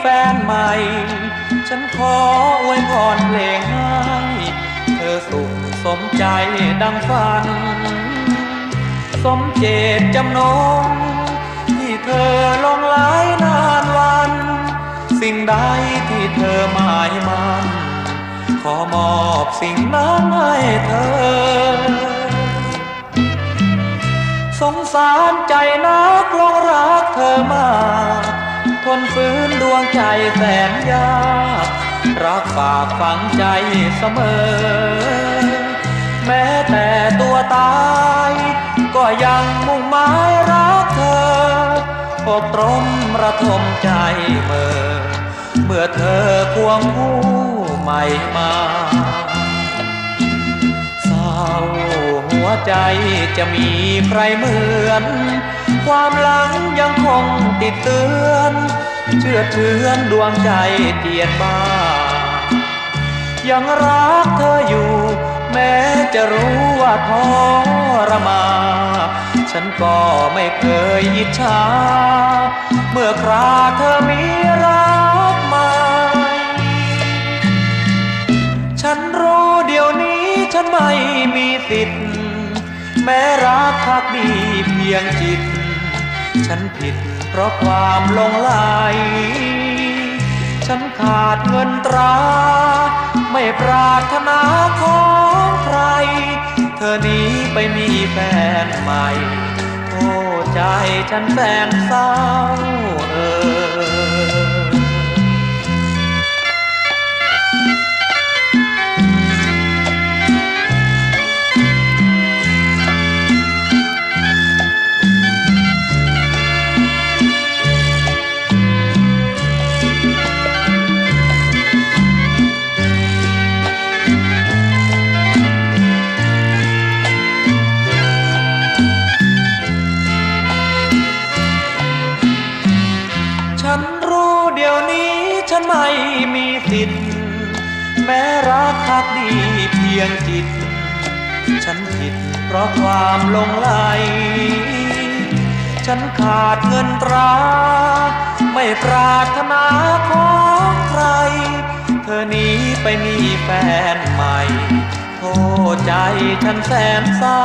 แฟนใหม่ ฉันขออวยพรเพลงให้ เธอสุขสมใจดังฝัน สมเจตจำนง ที่เธอลงหลายนานวัน สิ่งใดที่เธอหมายมันขอมอบสิ่งนั้นให้เธอสงสารใจนักลองรักเธอมาก ทนฝืนดวงใจแสนยากรักฝากฝังใจเสมอ แม้แต่ตัวตาย ก็ยังมุ่งหมายรักเธออบรมระทมใจเมื่อ เมื่อเธอควงผู้ใหม่มา ใจจะมีใครเหมือน ความหลังยังคงติดเตือน เชื่อเทือนดวงใจเตียนบ้า ยังรักเธออยู่ แม้จะรู้ว่าทรมา ฉันก็ไม่เคยอิจฉา เมื่อคราเธอมีรักใหม่ฉันรู้เดี๋ยวนี้ฉันไม่มีสิทธิ์ แม้รักพักดีเพียงจิต ฉันผิดเพราะความหลงไหลฉันขาดเงินตรา ไม่ปรารถนาของใคร เธอหนี้ไปมีแฟนใหม่โอ้ใจฉันแสนเศร้าเออ ดี๋ยวนี้ฉันไม่มีสิทธิ์แม้รักพักดีเพียงจิต ฉันผิดเพราะความหลงไหลฉันขาดเงินตรา ไม่ปรารถนาของใคร เธอหนี้ไปมีแฟนใหม่ โทษใจฉันแสนเศร้า